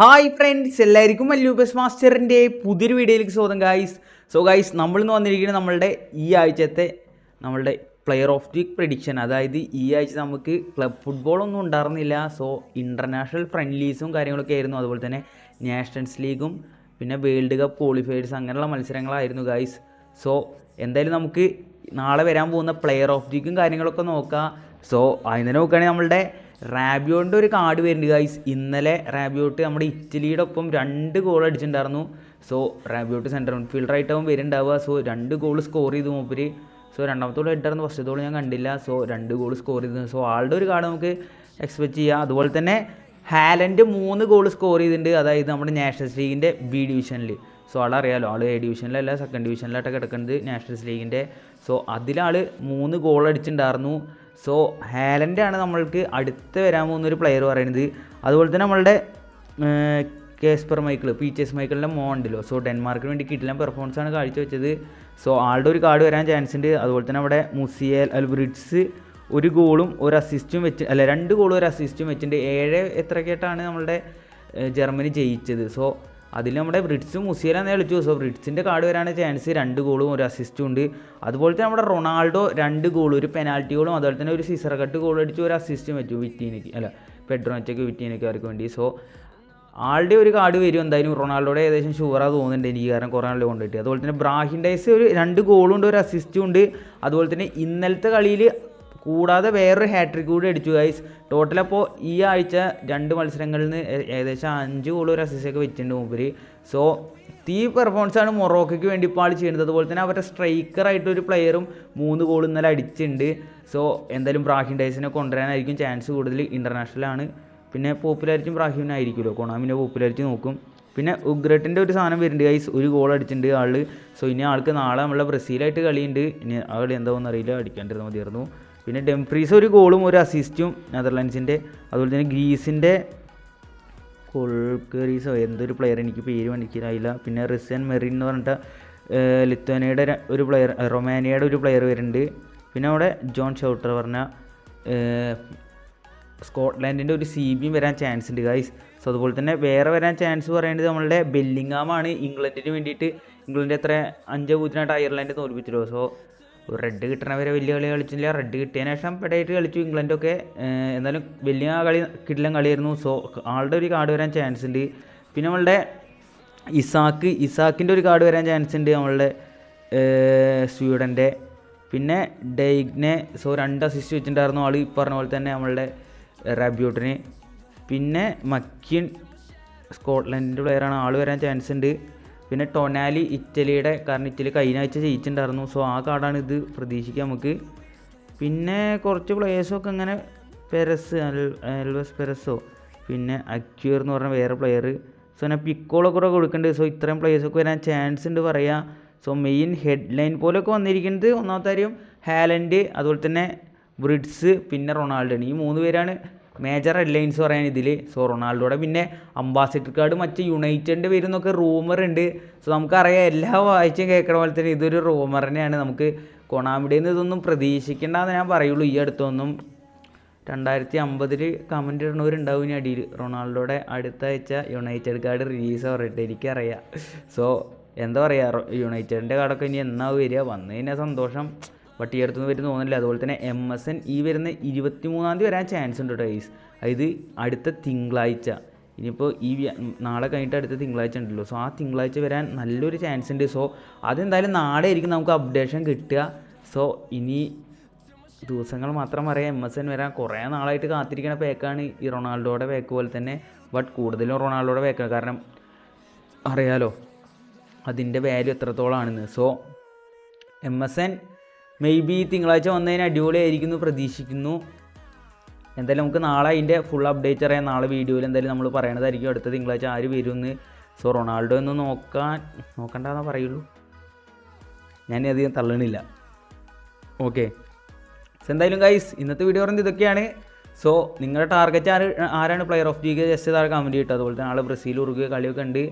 Hi friends എല്ലാവർക്കും മല്ലൂബസ് മാസ്റ്ററിന്റെ പുതിയൊരു വീഡിയോയിലേക്ക് സ്വാഗതം ഗായ്സ് സോ ഗായ്സ് നമ്മളിന്ന് വന്നിരിക്കുന്നത് നമ്മളുടെ ഈ ആഴ്ചത്തെ നമ്മളുടെ പ്ലെയർ ഓഫ് ദി പ്രഡിക്ഷൻ അതായത് ഈ ആഴ്ച നമുക്ക് ക്ലബ് ഫുട്ബോളൊന്നും ഉണ്ടായിരുന്നില്ല. സോ ഇന്റർനാഷണൽ ഫ്രണ്ട്ലീസും കാര്യങ്ങളൊക്കെ ആയിരുന്നു. അതുപോലെ തന്നെ നാഷണൽസ് ലീഗും പിന്നെ വേൾഡ് കപ്പ് ക്വാളിഫയേഴ്സ് അങ്ങനെയുള്ള മത്സരങ്ങളായിരുന്നു ഗായ്സ് സോ എന്തായാലും നമുക്ക് നാളെ വരാൻ പോകുന്ന പ്ലെയർ ഓഫ് ദിക്കും കാര്യങ്ങളൊക്കെ നോക്കാം. സോ അതിനെ നോക്കുകയാണെങ്കിൽ നമ്മളുടെ റാബിയോന്റെ ഒരു കാർഡ് വരുന്നുണ്ട് ഗൈസ് ഇന്നലെ റാബിയോട്ട് നമ്മുടെ ഇറ്റലിയുടെ ഒപ്പം രണ്ട് ഗോൾ അടിച്ചിട്ടുണ്ടായിരുന്നു. സോ റാബിയോട്ട് സെന്റർ മിഡ്ഫീൽഡർ ആയിട്ടാവും വരുന്നുണ്ടാവുക. സോ രണ്ട് ഗോൾ സ്കോർ ചെയ്തു മൂപ്പര്. സോ രണ്ടാമത്തോട് ഹെഡായിരുന്നു ഫസ്റ്റത്തോളം ഞാൻ കണ്ടില്ല. സോ രണ്ട് ഗോൾ സ്കോർ ചെയ്തു. സോ ആളുടെ ഒരു കാർഡ് നമുക്ക് എക്സ്പെക്ട് ചെയ്യാം. അതുപോലെ തന്നെ ഹാലൻഡ് മൂന്ന് ഗോൾ സ്കോർ ചെയ്തിട്ടുണ്ട്. അതായത് നമ്മുടെ നാഷണൽസ് ലീഗിന്റെ ബി ഡിവിഷനിൽ സോ ആളറിയാലോ? ആൾ എ ഡിവിഷനിലല്ല സെക്കൻഡ് ഡിവിഷനിലായിട്ടൊക്കെ കിടക്കുന്നത് നാഷണൽസ് ലീഗിന്റെ സോ അതിലാൾ മൂന്ന് ഗോൾ അടിച്ചിട്ടുണ്ടായിരുന്നു. സോ ഹാലൻഡാണ് നമ്മൾക്ക് അടുത്ത് വരാൻ പോകുന്ന ഒരു പ്ലെയർ പറയുന്നത്. അതുപോലെ തന്നെ നമ്മളുടെ Kasper Michael P T S മൈക്കിളിന്റെ മോണ്ടല്ലോ സോ ഡെൻമാർക്കിന് വേണ്ടി കിട്ടില്ല പെർഫോമൻസ് ആണ് കാഴ്ചവെച്ചത്. സോ ആളുടെ ഒരു കാർഡ് വരാൻ ചാൻസ് ഉണ്ട്. അതുപോലെ തന്നെ അവിടെ മുസിയൽ അൽബ്രിഡ്സ് ഒരു ഗോളും ഒരു അസിസ്റ്റും വെച്ച് അല്ല രണ്ട് ഗോളും ഒരു അസിസ്റ്റും വെച്ചിട്ടുണ്ട്. ഏഴ് എത്രയൊക്കെയായിട്ടാണ് നമ്മളുടെ ഏഹ്, ജർമ്മനി ജയിച്ചത്. സോ അതിൽ നമ്മുടെ ബ്രിഡ്സും മുസിയലാന്ന് കളിച്ചു. സോ ബ്രിഡ്സിന്റെ കാർഡ് വരാനുള്ള ചാൻസ് രണ്ട് ഗോളും ഒരു അസിസ്റ്റും ഉണ്ട്. അതുപോലെ തന്നെ നമ്മുടെ റൊണാൾഡോ രണ്ട് ഗോളും ഒരു പെനാൽറ്റി ഗോളും അതുപോലെ തന്നെ ഒരു സിസർ കട്ട് ഗോൾ അടിച്ച് ഒരു അസിസ്റ്റും വെച്ചു വിറ്റീനയ്ക്ക് അല്ല പെഡ്രോച്ചയ്ക്ക് വിറ്റീനയ്ക്ക് അവർക്ക് വേണ്ടി. സോ ആളുടെ ഒരു കാർഡ് വരും. എന്തായാലും റൊണാൾഡോയുടെ ഏകദേശം ഷുവറാ തോന്നുന്നുണ്ട് എനിക്ക് കാരണം കുറേ നാളിൽ കൊണ്ടിട്ട്. അതുപോലെ തന്നെ ബ്രാഹിൻഡൈസ് ഒരു രണ്ട് ഗോളും ഉണ്ട് ഒരു അസിസ്റ്റും ഉണ്ട്. അതുപോലെ തന്നെ ഇന്നലത്തെ കളിയിൽ കൂടാതെ വേറൊരു ഹാട്രിക് കൂടി അടിച്ചു ഗൈസ് ടോട്ടൽ അപ്പോൾ ഈ ആഴ്ച രണ്ട് മത്സരങ്ങളിൽ നിന്ന് ഏകദേശം അഞ്ച് ഗോൾ ഒരു അസിസ്റ്റൊക്കെ വെച്ചിട്ടുണ്ട് മൂപ്പര്. സോ തീ പെർഫോമൻസാണ് മൊറോക്കോയ്ക്ക് വേണ്ടി ഇപ്പോൾ ആൾ ചെയ്യുന്നത്. അതുപോലെ തന്നെ അവരുടെ സ്ട്രൈക്കറായിട്ടൊരു പ്ലെയറും മൂന്ന് ഗോൾ ഇന്നലെ അടിച്ചിട്ടുണ്ട്. സോ എന്തായാലും ബ്രാഹിം ഡൈസിനെ കൊണ്ടുവരാനായിരിക്കും ചാൻസ് കൂടുതൽ ഇന്റർനാഷണലാണ് പിന്നെ പോപ്പുലാരിറ്റിയും ബ്രാഹിമിനായിരിക്കുമല്ലോ കൊണാമിന്റെ പോപ്പുലാരിറ്റി നോക്കും. പിന്നെ ഉഗ്രട്ടിന്റെ ഒരു സാധനം വരുന്നുണ്ട് ഗൈസ് ഒരു ഗോൾ അടിച്ചിട്ടുണ്ട് ആൾ സോ ഇനി ആൾക്ക് നാളെ നമ്മളെ ബ്രസീലായിട്ട് കളിയുണ്ട്. ഇനി ആ കളി എന്താണെന്ന് അറിയില്ല. അടിക്കാണ്ടിരുന്ന മതിയായിരുന്നു. പിന്നെ ഡെംഫ്രീസ് ഒരു ഗോളും ഒരു അസിസ്റ്റും നെതർലാൻഡ്സിന്റെ അതുപോലെ തന്നെ ഗ്രീസിന്റെ കൊൾക്കറീസോ എന്തൊരു പ്ലെയർ എനിക്ക് പേര് മനസ്സിലായില്ല. പിന്നെ റിസൻ മെറിൻ എന്ന് പറഞ്ഞിട്ട് ലിത്വാനിയുടെ ഒരു പ്ലെയർ റൊമാനിയയുടെ ഒരു പ്ലെയർ വരുന്നുണ്ട്. പിന്നെ അവിടെ ജോൺ ഷൗട്ടർ പറഞ്ഞ സ്കോട്ട്ലാൻഡിന്റെ ഒരു സി ബിയും വരാൻ ചാൻസ് ഉണ്ട് ഗൈസ് സോ അതുപോലെ തന്നെ വേറെ വരാൻ ചാൻസ് പറയേണ്ടത് നമ്മളുടെ ബെല്ലിങ്ങാമാണ് ഇംഗ്ലണ്ടിന് വേണ്ടിയിട്ട് ഇംഗ്ലണ്ട് എത്ര? അഞ്ച് പൂജ്യമായിട്ട് അയർലൻഡ് തോൽപ്പിച്ചല്ലോ സോ റെഡ് കിട്ടണ വരെ വലിയ കളി കളിച്ചില്ല. റെഡ് കിട്ടിയതിന് ശേഷം പെടായിട്ട് കളിച്ചു. ഇംഗ്ലണ്ടൊക്കെ എന്നാലും വലിയ കളി കിട്ടില്ല കളിയായിരുന്നു. സോ ആളുടെ ഒരു കാർഡ് വരാൻ ചാൻസ് ഉണ്ട്. പിന്നെ നമ്മളുടെ ഇസാക്ക് ഇസാക്കിന്റെ ഒരു കാർഡ് വരാൻ ചാൻസ് ഉണ്ട് നമ്മളുടെ സ്വീഡന്റെ പിന്നെ ഡെയ്ഗ്നെ സോ രണ്ട് അസിസ്റ്റ് വെച്ചിട്ടുണ്ടായിരുന്നു. ആൾ ഈ പറഞ്ഞ പോലെ തന്നെ നമ്മളുടെ റാബ്യൂട്ടിന്. പിന്നെ മക്കിൻ സ്കോട്ട്ലൻഡിന്റെ പ്ലെയറാണ് ആൾ വരാൻ ചാൻസ് ഉണ്ട്. പിന്നെ ടൊനാലി ഇറ്റലിയുടെ കാരണം ഇറ്റലി കഴിഞ്ഞ ആഴ്ച ജയിച്ചിട്ടുണ്ടായിരുന്നു. സോ ആ കാർഡാണ് ഇത് പ്രതീക്ഷിക്കാം നമുക്ക്. പിന്നെ കുറച്ച് പ്ലെയേഴ്സൊക്കെ ഇങ്ങനെ പെരസ് എൽവസ് പെരസോ പിന്നെ അക്യൂർ എന്ന് പറഞ്ഞ വേറെ പ്ലെയർ സോ ഞാൻ പിക്കോളൊക്കെ കൂടെ കൊടുക്കുന്നുണ്ട്. സോ ഇത്രയും പ്ലെയേഴ്സൊക്കെ വരാൻ ചാൻസ് ഉണ്ട് പറയാം. സോ മെയിൻ ഹെഡ്ലൈൻ പോലെയൊക്കെ വന്നിരിക്കുന്നത് ഒന്നാമത്തെ കാര്യം ഹാലൻഡ് അതുപോലെ തന്നെ ബ്രിഡ്സ് പിന്നെ റൊണാൾഡോ ഈ മൂന്ന് പേരാണ് മേജർ ഹെഡ്ലൈൻസ് പറയാൻ ഇതിൽ സോ റൊണാൾഡോയുടെ പിന്നെ അംബാസിഡർ കാർഡ് മറ്റ് യുണൈറ്റഡിന്റെ പേരെന്നൊക്കെ റൂമർ ഉണ്ട് സോ നമുക്കറിയാം എല്ലാ വായിച്ചും കേൾക്കണ പോലെ തന്നെ ഇതൊരു റൂമർ തന്നെയാണ്. നമുക്ക് കൊണാമിഡിയിൽ നിന്ന് ഇതൊന്നും പ്രതീക്ഷിക്കേണ്ടെന്ന് ഞാൻ പറയുള്ളൂ. ഈ അടുത്തൊന്നും രണ്ടായിരത്തി അമ്പതിൽ കമന്റ് ഇടുന്നവരുണ്ടാവും ഇനി അടിയിൽ റൊണാൾഡോയുടെ അടുത്ത ആഴ്ച യുണൈറ്റഡ് കാർഡ് റിലീസ് പറഞ്ഞിട്ട് എനിക്കറിയാം. സോ എന്താ പറയുക യുണൈറ്റഡിന്റെ കാർഡൊക്കെ ഇനി എന്നാ വരിക? വന്നു കഴിഞ്ഞാൽ സന്തോഷം. അടുത്തൊന്നും വരുന്ന തോന്നുന്നില്ല. അതുപോലെ തന്നെ എം എസ് എൻ ഈ വരുന്ന ഇരുപത്തി മൂന്നാം തീയതി വരാൻ ചാൻസ് ഉണ്ട് കേട്ടോ ഗൈസ് അതായത് അടുത്ത തിങ്കളാഴ്ച. ഇനിയിപ്പോൾ ഈ നാളെ കഴിഞ്ഞിട്ട് അടുത്ത തിങ്കളാഴ്ച ഉണ്ടല്ലോ. സോ ആ തിങ്കളാഴ്ച വരാൻ നല്ലൊരു ചാൻസ് ഉണ്ട്. സോ അതെന്തായാലും നാളെ ആയിരിക്കും നമുക്ക് അപ്ഡേഷൻ കിട്ടുക. സോ ഇനി ദിവസങ്ങൾ മാത്രം പറയാം. എം എസ് എൻ വരാൻ കുറേ നാളായിട്ട് കാത്തിരിക്കുന്ന പേക്കാണ് ഈ റൊണാൾഡോയുടെ പേക്ക് പോലെ തന്നെ. ബട്ട് കൂടുതലും റൊണാൾഡോയുടെ പേക്കാണ് കാരണം അറിയാലോ അതിന്റെ value എത്രത്തോളമാണെന്ന് so M S N maybe തിങ്കളാഴ്ച വന്നതിന് അടിപൊളിയായിരിക്കും എന്ന് പ്രതീക്ഷിക്കുന്നു. എന്തായാലും നമുക്ക് നാളെ അതിന്റെ ഫുൾ അപ്ഡേറ്റ് അറിയാം. നാളെ വീഡിയോയിൽ എന്തായാലും നമ്മൾ പറയണതായിരിക്കും അടുത്ത തിങ്കളാഴ്ച ആര് വരുമെന്ന് സോ റൊണാൾഡോ എന്ന് നോക്കാൻ നോക്കണ്ടെന്നേ പറയുള്ളൂ. ഞാൻ അധികം തള്ളണില്ല. ഓക്കെ സോ എന്തായാലും ഗൈസ് ഇന്നത്തെ വീഡിയോ പറയുന്നത് ഇതൊക്കെയാണ്. സോ നിങ്ങളുടെ ടാർഗറ്റ് ആര് ആരാണ് പ്ലെയർ ഓഫ് ദി ജസ്റ്റ് താഴെ കമന്റ് കിട്ടുക അതുപോലെ തന്നെ നാളെ ബ്രസീൽ ഉറുകിയ കളിയൊക്കെ ഉണ്ട്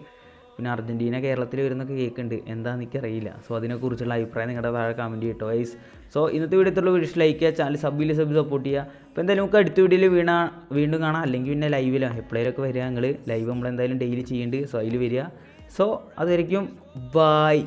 പിന്നെ അർജന്റീന കേരളത്തിൽ വരുന്നൊക്കെ കേൾക്കുന്നുണ്ട്. എന്താണെന്ന് എനിക്കറിയില്ല. സോ അതിനെക്കുറിച്ചുള്ള അഭിപ്രായം നിങ്ങളുടെ താഴെ കമന്റ് ചെയ്യട്ടോ വൈസ് സോ ഇന്നത്തെ വീഡിയോ വീഡിയോത്തുള്ള വീഡിയോസ് ലൈക്ക് ചെയ്യുക ചാനൽ സബ്ബിൽ സബ് സപ്പോർട്ട് ചെയ്യുക. അപ്പോൾ എന്തായാലും നമുക്ക് അടുത്ത വീഡിയോയിൽ വീണ വീണ്ടും കാണാം. അല്ലെങ്കിൽ പിന്നെ ലൈവിലോ എപ്പോഴേലൊക്കെ വരിക നിങ്ങൾ ലൈവ് നമ്മൾ എന്തായാലും ഡെയിലി ചെയ്യുന്നുണ്ട്. സോ അതിൽ വരിക. സോ അതായിരിക്കും ബായ്